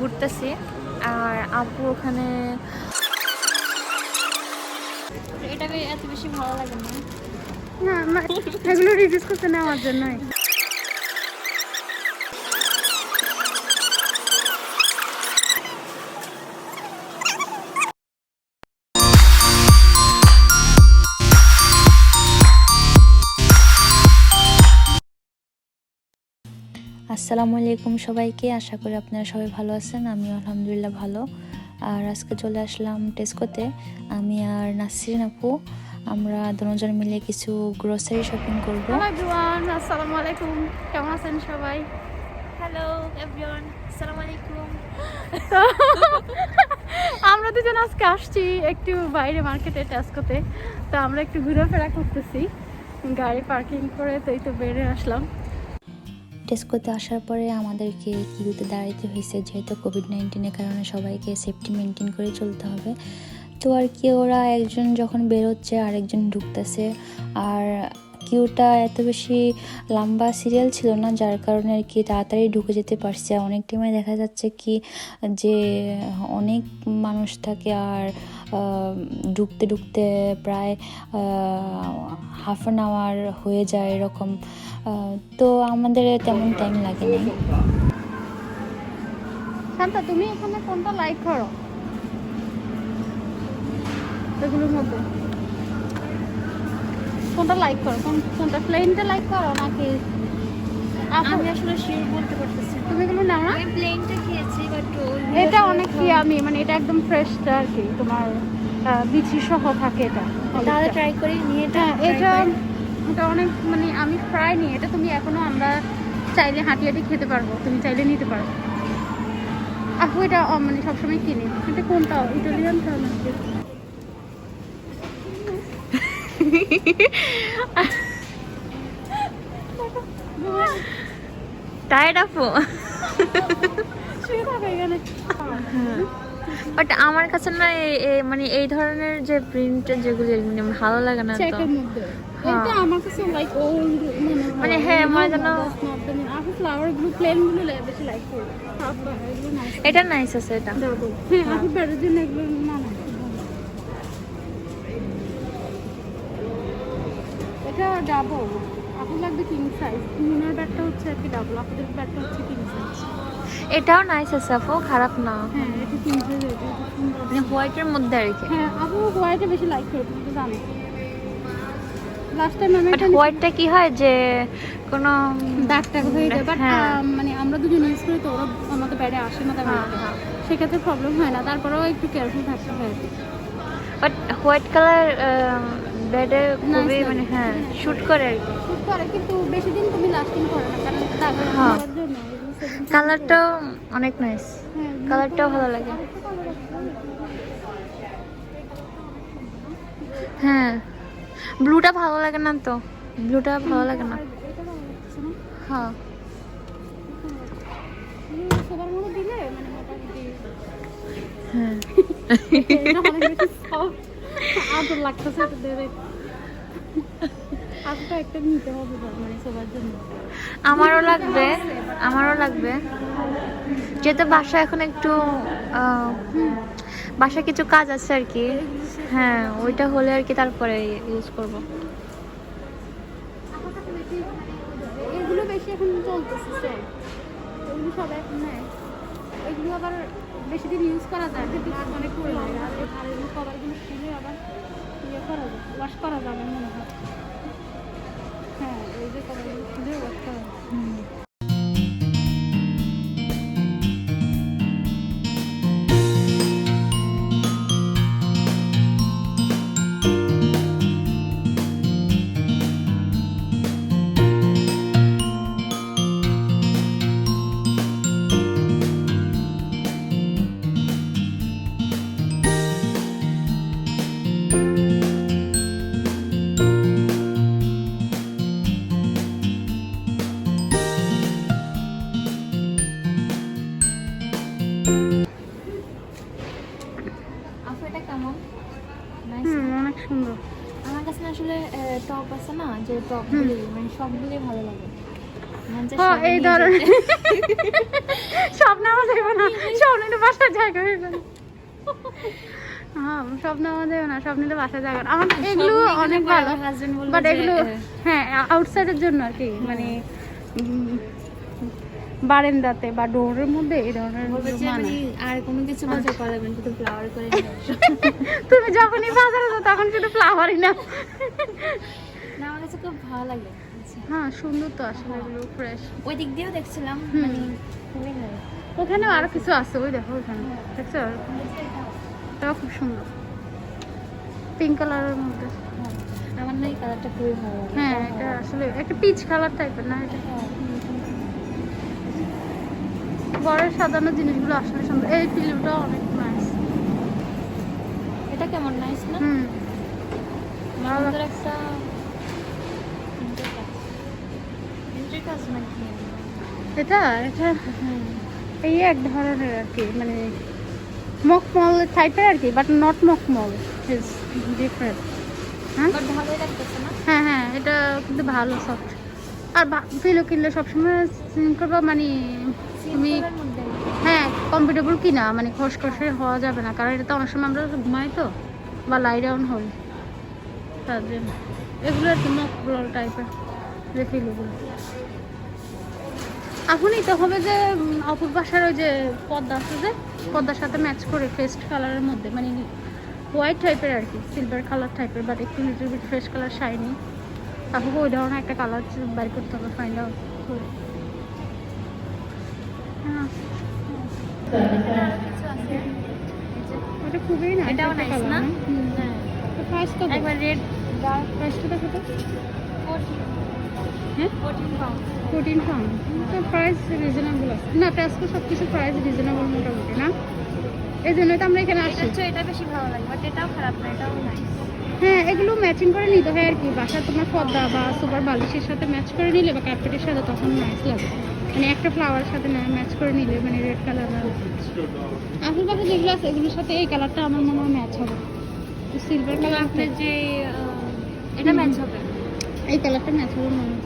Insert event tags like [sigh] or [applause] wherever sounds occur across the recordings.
ঘুরতেছি। আর আপু ওখানে এটাকে এত বেশি ভালো লাগে না। না না, এগুলো রিডিউস করতে নেওয়ার জন্যই। আসসালামু আলাইকুম সবাইকে। আশা করি আপনারা সবাই ভালো আছেন আমি আলহামদুলিল্লাহ ভালো। আর আজকে চলে আসলাম টেস্কোতে। আমি আর নাসরিন আপু আমরা দুজন মিলে কিছু গ্রোসারি শপিং করব। হ্যালো এভরিওয়ান আসসালামু আলাইকুম। কেমন আছেন সবাই? হ্যালো এভরিওয়ান আসসালামু আলাইকুম। [laughs] আমরা দুজন আজকে আসছি একটু বাইরে মার্কেটে টেস্কোতে। তো আমরা একটু ঘোরাফেরা করতেছি। গাড়ি পার্কিং করে তো এই তো বেরিয়ে আসলাম। টেস্কোতে আসার পরে আমাদেরকে কিউতে দাঁড়াইতে হয়েছে, যেহেতু কোভিড নাইন্টিনের কারণে সবাইকে সেফটি মেনটেন করে চলতে হবে। তো আর কি, ওরা একজন যখন বেরোচ্ছে, আরেকজন ঢুকতেছে। আর কিউটা এত বেশি লম্বা সিরিয়াল ছিল না, যার কারণে আর কি তাড়াতাড়ি ঢুকে যেতে পারছে। অনেক টাইমে দেখা যাচ্ছে কি যে অনেক মানুষ থাকে আর ঢুকতে ঢুকতে প্রায় হাফ অ্যান আওয়ার হয়ে যায় এরকম। তো আমাদের তেমন টাইম লাগে না শান্তা তুমি এখানে কোনটা লাইক করো? এগুলোর মধ্যে। কোনটা লাইক করো? কোন- কোনটা প্লেনটা লাইক করো নাকি আমি আসলে শিওর বলতে পারতেছি তুমি এগুলো নাও না। আমি প্লেনটা খেয়েছি বাট এটা অনেক কি আমি মানে এটা একদম ফ্রেশটা আর কি তোমার বিচি সহ থাকে এটা তাহলে ট্রাই করি নিয়ে এটা হ্যাঁ এটা এটা অনেক মানে আমি ফ্রাই নিই এটা তুমি এখনও আমরা চাইলে হাঁটি হাঁটি খেতে পারব তুমি চাইলে নিতে পারো। আপু এটা মানে সবসময় কিনি এটা কোনটা? ইটালিয়ান টায়ার্ড আপু? শুয়ে থাকো এখানে। বাট আমার কাছে না মানে এই ধরনের যে প্রিন্ট যেগুলি মানে ভালো লাগে না তো। হ্যাঁ। এটা আমার কাছে লাইক ওল্ড মানে হ্যাঁ, আমার যেন- আপু ফ্লাওয়ারগুলো প্লেনগুলো বেশি লাইক করি। নাইস এটা নাইস আছে এটা। হ্যাঁ জন্য এগুলো না এটা ডাবল আপু লাগবে কিং সাইজ মুনার ব্যাটটা হচ্ছে আর কি ডাবল আপুদের ব্যাটটা হচ্ছে কিং সাইজ এটাও নাইস আছে আপু খারাপ না। হ্যাঁ এটা এটা মানে হোয়াইটের মধ্যে আর কি। হ্যাঁ আপু হোয়াইটে বেশি লাইক করে তুমি তো জানো লাস্ট টাইম আমি এটা হোয়াইটটা কি হয় যে কোনো দাগ টাগ হয়ে যায় বাট হ্যাঁ। মানে আমরা দুজন ইউজ করি তো ওরা আমাদের বাইরে আসে না তেমন হ্যাঁ, হ্যাঁ। সেক্ষেত্রে প্রবলেম হয় না তারপরেও একটু কেয়ারফুল থাকতে হয়। বাট হোয়াইট কালার বেডে খুবই মানে হ্যাঁ শুট করে আর কি। Shoot করে কিন্তু বেশি দিন তুমি লাস্টিং করে না কারণ দাগ হ্যাঁ। হওয়ার জন্য এগুলো সেদিন থেকে- কালারটাও অনেক নাইস কালারটাও ভালো লাগে। হ্যাঁ। ব্লুটা ভালো লাগে না তো? ব্লুটা ভালো লাগে না? হ্যাঁ। হ্যাঁ। [laughs] আদর লাগতেছে একটা নিতে হবে মানে সবার জন্য। আমারও লাগবে আমারও লাগবে। যেহেতু বাসা এখন একটু বাসায় কিছু কাজ আছে আর কি। হ্যাঁ ওইটা হলে আর কি তারপরে ইউজ করব। এগুলো বেশি এখন চলতেছে সেল এগুলো সব এখন নেয়। এগুলো আবার বেশি দিন ইউজ করা যায় কিন্তু অনেক করে লাগে আর আর কভারগুলো আবার ইয়ে করা যায় ওয়াশ করা যাবে মনে হয় হ্যাঁ এই যে কভারগুলো খুলে ওয়াশ করা যায় আপু মানে সবগুলি ভালো লাগে। হ্যাঁ এই ধরনের। স্বপ্ন আমার দেবে না। স্বপ্ন তো বাসার জায়গা হয়ে গেল [laughs] হ্যাঁ স্বপ্ন আমার দেবে না স্বপ্ন তো বাসার জায়গা আমার এগুলো অনেক ভালো। বাট এগুলো হ্যাঁ আউটসাইডের জন্য আর কি। মানে বারান্দাতে বা ডোরের মধ্যে এই ধরনের মানায়। মানে আর কোনো কিছু বাজার করাবেন শুধু ফ্লাওয়ার করে [laughs] তুমি যখনই বাজারে যাও তখন শুধু ফ্লাওয়ারই না কাছে খুব ভালো লাগে। আচ্ছা। হ্যাঁ সুন্দর তো আসলে এগুলো ফ্রেশ ওই দিক দিয়েও দেখছিলাম মানে খুবই ভালো। ওখানে আরও কিছু আছে ওই দেখো ওখানে। দেখছ? এটাও খুব সুন্দর। পিঙ্ক কালারের মধ্যে। হ্যাঁ, আমার না এই কালারটা খুবই ভালো লাগে। হ্যাঁ এটা আসলে একটা পিচ কালার টাইপের না এটা? ঘরের সাজানো জিনিসগুলো আসলে সুন্দর। এই ফিল্মটা অনেক নাইস এটা কেমন? নাইস না? হুম। ভালো একটা কাজ নাকি এটা এটা এই এক ধরনের আর কি মানে মকমল টাইপের আর কি বাট নট মকমল ইজ ডিফারেন্ট হ্যাঁ? হ্যাঁ হ্যাঁ এটা কিন্তু ভালো সফট আর ফিলো কিনলে সবসময় সিম করবা মানে তুমি হ্যাঁ কমফোর্টেবল কিনা মানে খসখসে হওয়া যাবে না কারণ এটা তো অনেক সময় আমরা ঘুমাই তো বা লাই ডাউন হই। তার জন্য। এগুলো আর কি মকবল টাইপের এখনই তো হবে যে অপূর্ব বাসার ওই যে পদ্মা আছে যে পদ্মার সাথে ম্যাচ করে ফেস্ট কালারের মধ্যে মানে হোয়াইট টাইপের আর কি সিলভার কালার টাইপের বাট একটু little bit fresh colour shiny তারপর ওই ধরনের একটা কালার বাই করতে হবে ফাইন্ড আউট হ্যাঁ। ওটা খুবই না এটাও নাইস না? হ্যাঁ। কত? একবার রেড ডার্ক দেখো তো। হ্যাঁ ফোরটিন পাউন্ড তো প্রাইস রিজনেবল আছে। না টেস্কো সব কিছু প্রাইস রিজনেবল মোটামুটি না? এই জন্যই তো আমরা এখানে আসি। এটা বেশি ভালো লাগে বাট এটাও খারাপ না এটাও নাইস হ্যাঁ এগুলো ম্যাচিং করে নিতে হয় আর কি। বাসা তোমার পর্দা বা সুপার বালিশের সাথে ম্যাচ করে নিলে বা কার্পেটের সাথে তখন নাইস লাগে। মানে একটা ফ্লাওয়ারের সাথে ম্যাচ করে নিলে মানে রেড কালার আসল কথা যেগুলো আছে এগুলোর সাথে এই কালারটা আমার মনে হয় ম্যাচ হবে। সিলভার কালার আপনার যে এটা। ম্যাচ হবে। এই কালারটা ম্যাচ হবে মনে হয়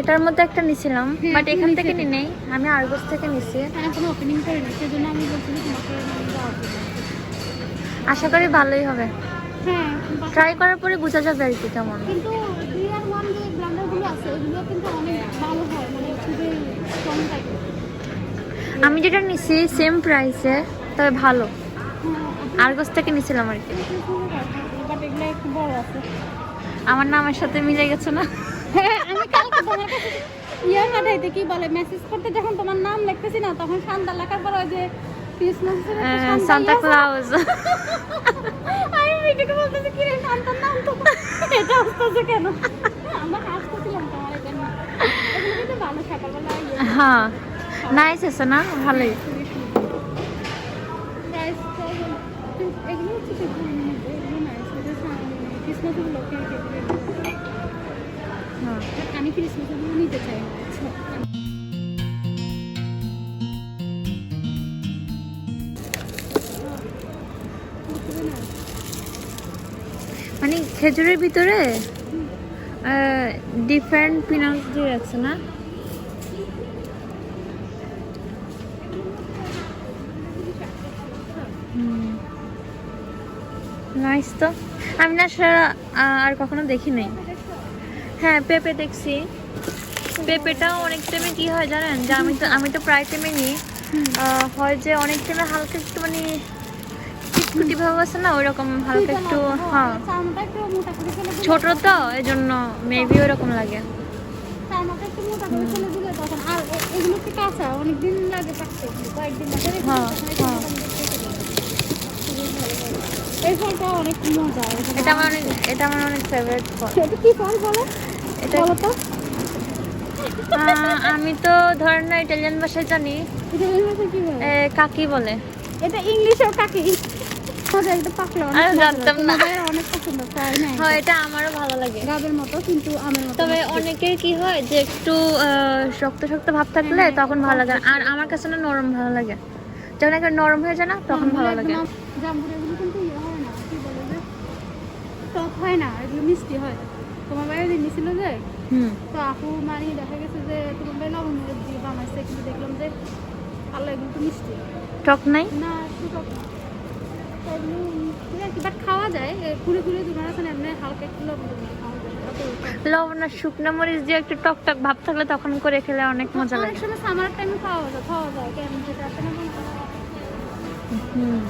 এটার মধ্যে একটা নিছিলাম হ্যাঁ, বাট এখান থেকে। নি নেই। আমি আরগোস থেকে নিছি। হ্যাঁ এখনও ওপেনিং আমি বলছি তোমাকে আশা করি ভালোই হবে। হ্যাঁ ট্রাই করার পরে বোঝা যাবে আর কি কেমন। কিন্তু থ্রি আর ওয়ান যে ব্লান্ডারগুলো আছে এগুলো কিন্তু অনেক ভালো হয় মানে খুবই স্ট্রং টাইপের আমি যেটা নিছি সেম প্রাইসে তবে ভালো। হ্যাঁ আরগোস থেকে নিছিলাম আর কি। আমার নামের সাথে মিলে গেছে না? হ্যাঁ আমি কালকে তোমার কাছে ইয়ে পাঠাইতে কি বলে মেসেজ করতে যখন তোমার নাম লিখতেছি না তখন শান্তা লেখার পর ওই যে ক্রিসমাস সান্তা ক্লাউজ আমি মিটিকে বলতেছি কি রে শান্তার নাম তো এটা আসতেছে কেন? আমরা কাজ করছিলাম তোমার এখানে কিন্তু ভালো সকালবেলা ইয়ে। হ্যাঁ নাইস আছে না? ভালোই। এগুলো হচ্ছে এগুলো নাইস আর হ্যাঁ ক্রিসমাস নিতে চাই? আচ্ছা। মানে খেজুরের ভিতরে ডিফারেন্ট পিনাটস দিয়ে রাখছে না? নাইস তো। আমি না আর কখনো দেখি নাই হ্যাঁ পেঁপে দেখছি। পেঁপেটাও অনেক টাইমে কি হয় জানেন? যে আমি তো আমি তো প্রায় টাইমে নিই। হয় যে অনেক টাইমে হালকা একটু মানে চিটকুটি ভাব আছে না ওইরকম হালকা একটু হ্যাঁ। ছোট তো এই জন্য মেবি লাগে। হ্যাঁ, হ্যাঁ। মোটামুটি পেকে যাবে। খুবই ভালো লাগে। এই এটা আমার অনেক এটা আমার অনেক ফেভারিট ফল। এটা কি ফল বলো? এটা আমি তো ধরেন না ইটালিয়ান ভাষায় জানি। ইটালিয়ান ভাষায় কি বলে? কাকি বলে। এটা ইংলিশেও কাকি। একটা অনেক অনেক হ্যাঁ তবে। অনেকের কি হয় যে একটু শক্ত শক্ত ভাব থাকলে হ্যাঁ, তখন ভালো লাগে। আর আমার কাছে না নরম ভালো লাগে। যখন একবার নরম হয়ে যায় না তখন ভালো লাগে। জাম্বুরা এগুলো কিন্তু ইয়ে হয় না কি বলে যে টক হয় না এগুলো মিষ্টি হয়। তোমার বাইরে ছিল যে তো আপু মানে দেখা গেছে যে তোমার বাইরে লবণ মরিচ দিয়ে বানাইছে কিন্তু দেখলাম যে আল্লাহ এগুলো তো মিষ্টি। টক নাই? না একটু টক না। কি বাট খাওয়া যায় খুলে খুলে আছে এমনি হালকা একটু লবণ খাওয়া যায়। লবণ আর শুকনো মরিচ দিয়ে একটু টক টক ভাব থাকলে তখন করে খেলে অনেক মজা অনেক লাগে। সময় সামার টাইমে যায় খাওয়া যায় কেমন যেটা আছে না হুম।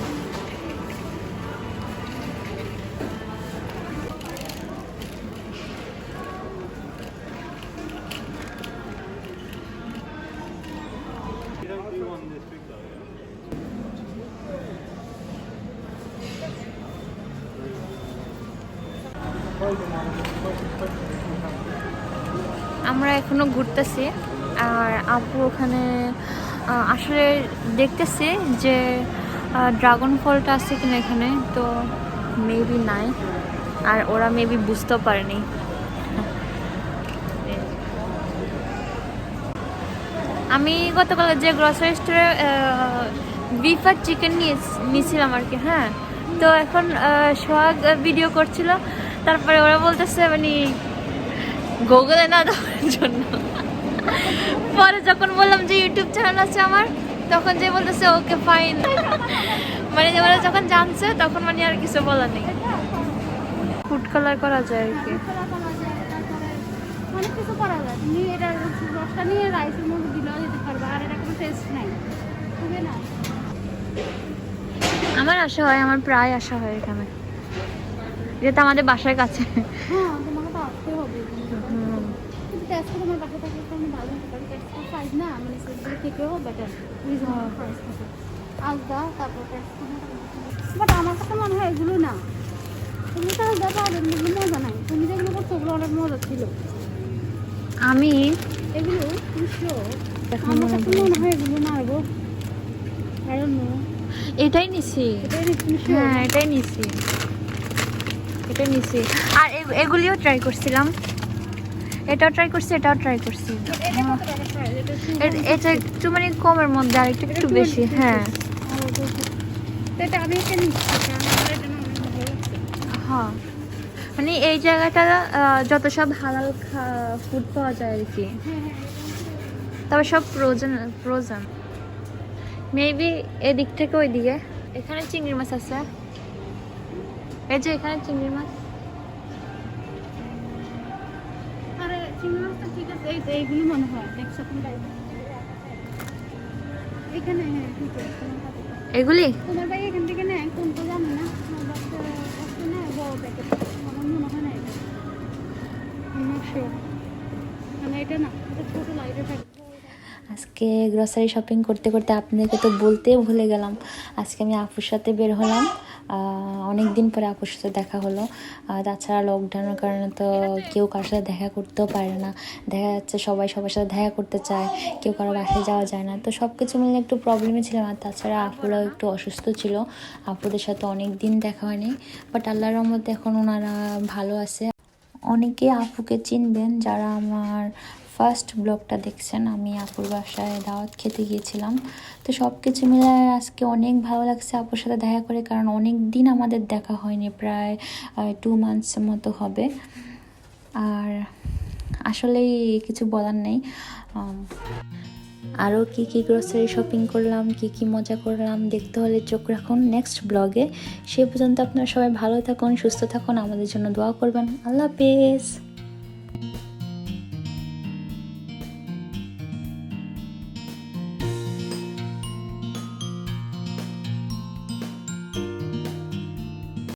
আমরা এখনও ঘুরতেছি, আর আপু ওখানে আসলে দেখতেছি যে ড্রাগন ফলটা আছে কিনা এখানে, তো মেবি নাই, আর ওরা মেবি বুঝতেও পারেনি। আমি গতকাল যে গ্রসারি স্টোরে বিফ আর চিকেন নিয়ে, নিয়েছিলাম আর কি হ্যাঁ। তো এখন সোহাগ ভিডিও করছিল তারপরে ওরা বলতেছে মানে গুগলে না দেওয়ার জন্য। পরে যখন বললাম যে ইউটিউব চ্যানেল আছে আমার তখন যে বলতেছে ওকে ফাইন মানে যে ওরা যখন জানছে তখন মানে আর কিছু বলার নেই। ফুড কালার করা যায় আর কি। করা করা যায়, তারপরে অনেক কিছু করা যায়। তুমি এটা রসটা নিয়ে রাইসের মধ্যে দিলেও যেতে পারবে আর এটা কোনো টেস্ট নাই। বুঝবে না আমার আশা হয় আমার প্রায় আশা হয় এখানে। যেহেতু আমাদের বাসার কাছে। হ্যাঁ তোমাকে তো আসতে হবে কিন্তু টেস্ট তোমার বাসা তো আমি ভালো হতে পারি টেস্ট প্রাইস না মানে বাট আমার কাছে মনে হয় এগুলো না। এগুলো তো এগুলো মজা নাই। তুমি যেগুলো করছ ওগুলো অনেক মজা ছিল। আমি এগুলো তুমি? আমার কাছে মনে হয় এগুলো don't এটাই নিছি। হ্যাঁ এটাই নিছি। এটাই নিছি। আর এগুলিও ট্রাই করছিলাম। এটাও ট্রাই করছি এটাও ট্রাই করছি। এটা? এটা এটা একটু মানে কমের মধ্যে আর একটু একটু বেশি হ্যাঁ। এটা এটা এটা হ্যাঁ। মানে এই জায়গাটা যত সব হালাল ফুড পাওয়া যায় আর কি। হ্যাঁ হ্যাঁ তবে সব ফ্রোজেন ফ্রোজেন মেবি এদিক থেকে ওই দিকে এখানে চিংড়ি মাছ আছে। এই যে এখানে চিংড়ি মাছ। আরে চিংড়ি মাছটা ঠিক আছে এই তো এইগুলো মনে হয় দেখছ তাই এখানে হ্যাঁ ঠিক আছে এগুলি? তোমার ভাই এখান থেকে নেয় কোনটা জানি না মনে এটা। না এটা ছোট লাইটের প্যাকেট আজকে গ্রসারি শপিং করতে করতে আপনাদেরকে তো বলতেই ভুলে গেলাম। আজকে আমি আপুর সাথে বের হলাম। অনেক দিন পরে আপুর সাথে দেখা হলো। তাছাড়া লকডাউনের কারণে তো কেউ কারোর সাথে দেখা করতেও পারে না। দেখা যাচ্ছে সবাই সবার সাথে দেখা করতে চায়, কেউ কারও বাসায় যাওয়া যায় না। তো সব কিছু মিলে একটু প্রবলেমে ছিলাম। আর তাছাড়া আপুরাও একটু অসুস্থ ছিল। আপুদের সাথে অনেক দিন দেখা হয়নি। বাট আল্লাহর রহমতে এখন ওনারা ভালো আছে। অনেকে আপুকে চিনবেন যারা আমার ফার্স্ট ব্লগটা দেখছেন, আমি আপুর বাসায় দাওয়াত খেতে গিয়েছিলাম। তো সব কিছু মিলে আজকে অনেক ভালো লাগছে আপুর সাথে দেখা করে, কারণ অনেক দিন আমাদের দেখা হয়নি, প্রায় টু মান্থস মতো হবে। আর আসলেই কিছু বলার নেই। আরও কী কী গ্রোসারি শপিং করলাম, কী কী মজা করলাম, দেখতে হলে চোখ রাখুন নেক্সট ব্লগে সে পর্যন্ত আপনারা সবাই ভালো থাকুন, সুস্থ থাকুন, আমাদের জন্য দোয়া করবেন। আল্লাহ হাফেজ।